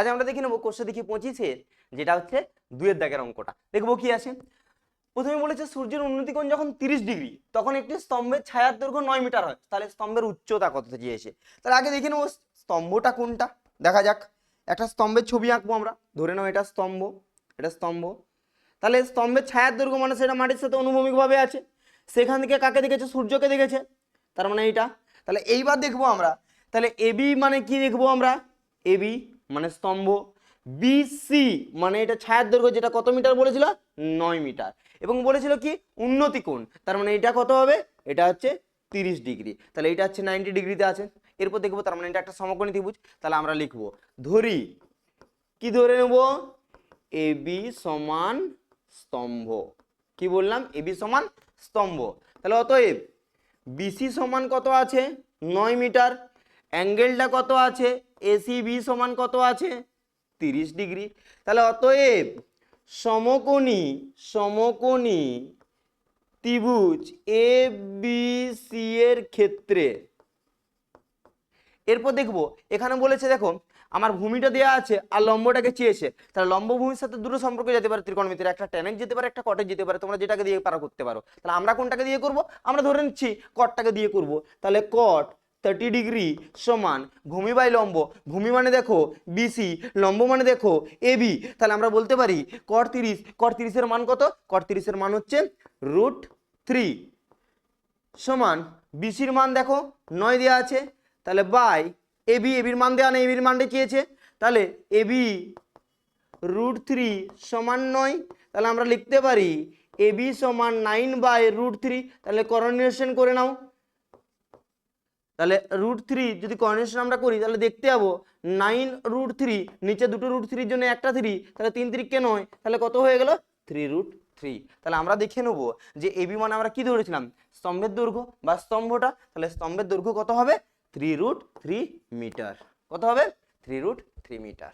আজ আমরা দেখে নেব কোর্সে দেখি পঁচিশের যেটা হচ্ছে দুয়ের দাগের অঙ্কটা। দেখব কি আছে প্রথমে বলেছে সূর্যের উন্নতিকোণ যখন তিরিশ ডিগ্রি, তখন একটি স্তম্ভের ছায়ার দৈর্ঘ্য নয় মিটার হয়। তাহলে স্তম্ভের উচ্চতা কত চেয়েছে তাহলে আগে দেখে নেব স্তম্ভটা কোনটা? দেখা যাক। একটা স্তম্ভের ছবি আঁকবো আমরা। ধরে নাও এটা স্তম্ভ এটা স্তম্ভ। তাহলে স্তম্ভের ছায়ার দৈর্ঘ্য মানে সেটা মাটির সাথে অনুভূমিকভাবে আছে। সেখান থেকে কাকে দেখেছে? সূর্যকে দেখেছে। তার মানে এইটা। তাহলে এইবার দেখব আমরা। তাহলে এবি মানে কি দেখব আমরা? এবি মানে স্তম্ভ বিসি মানে এটা ছায়ার দৈর্ঘ্য যেটা কত মিটার বলেছিল? নয় মিটার। এবং বলেছিল কি? উন্নতি কোণ। তার মানে এটা কত হবে? এটা হচ্ছে তিরিশ ডিগ্রি। তাহলে এটা হচ্ছে নাইনটি ডিগ্রিতে আছে। এরপর দেখব তার মানে এটা একটা সমকোণী ত্রিভুজ। তাহলে আমরা লিখব, ধরি, কি ধরে নেব? এবি সমান স্তম্ভ। কি বললাম? এবি সমান স্তম্ভ। তাহলে অতএব বিসি সমান কত আছে? নয় মিটার। অ্যাঙ্গেলটা কত আছে? এসি বি সমান কত আছে? তিরিশ ডিগ্রি। তাহলে অতএব সমকোণী সমকোণী ত্রিভুজ এ বি সি এর ক্ষেত্রে এরপর দেখব, এখানে বলেছে দেখো, আমার ভূমিটা দেওয়া আছে আর লম্বটাকে চেয়েছে। তাহলে লম্ব ভূমির সাথে দুটো সম্পর্ক যেতে পারে ত্রিকোণমিতির, একটা ট্যানেক যেতে পারে, একটা কটেজ যেতে পারে, তোমরা যেটাকে দিয়ে পারো করতে পারো। তাহলে আমরা কোনটাকে দিয়ে করব? আমরা ধরে নিচ্ছি কটটাকে দিয়ে করব। তাহলে কট থার্টি ডিগ্রি সমান, ভূমি বাই লম্ব। ভূমি মানে দেখো বিসি লম্ব মানে দেখো এবি তাহলে আমরা বলতে পারি কট তিরিশ। কট তিরিশের মান কত? কট তিরিশের মান হচ্ছে রুট থ্রি সমান বিসির মান দেখো, নয় দেওয়া আছে। তাহলে বাই এবি এবির মান দেওয়া নেই। এবির মানটা চেয়েছে তাহলে এবি রুট থ্রি সমান নয়। তাহলে আমরা লিখতে পারি এবি সমান নাইন বাই রুট থ্রি তাহলে করনিয়েশন করে নাও। তাহলে রুট থ্রি যদি কর্নেশন আমরা করি, তাহলে দেখতে যাব নাইন রুট থ্রি নিচে দুটো রুট থ্রির জন্য একটা থ্রি তাহলে তিন তিরিককে নয়, তাহলে কত হয়ে গেল? থ্রি রুট থ্রি তাহলে আমরা দেখে নেব যে এবি মানে আমরা কি ধরেছিলাম? স্তম্ভের দৈর্ঘ্য বা স্তম্ভটা, তাহলে স্তম্ভের দৈর্ঘ্য কত হবে? থ্রি রুট থ্রি মিটার কত হবে? Three root three metre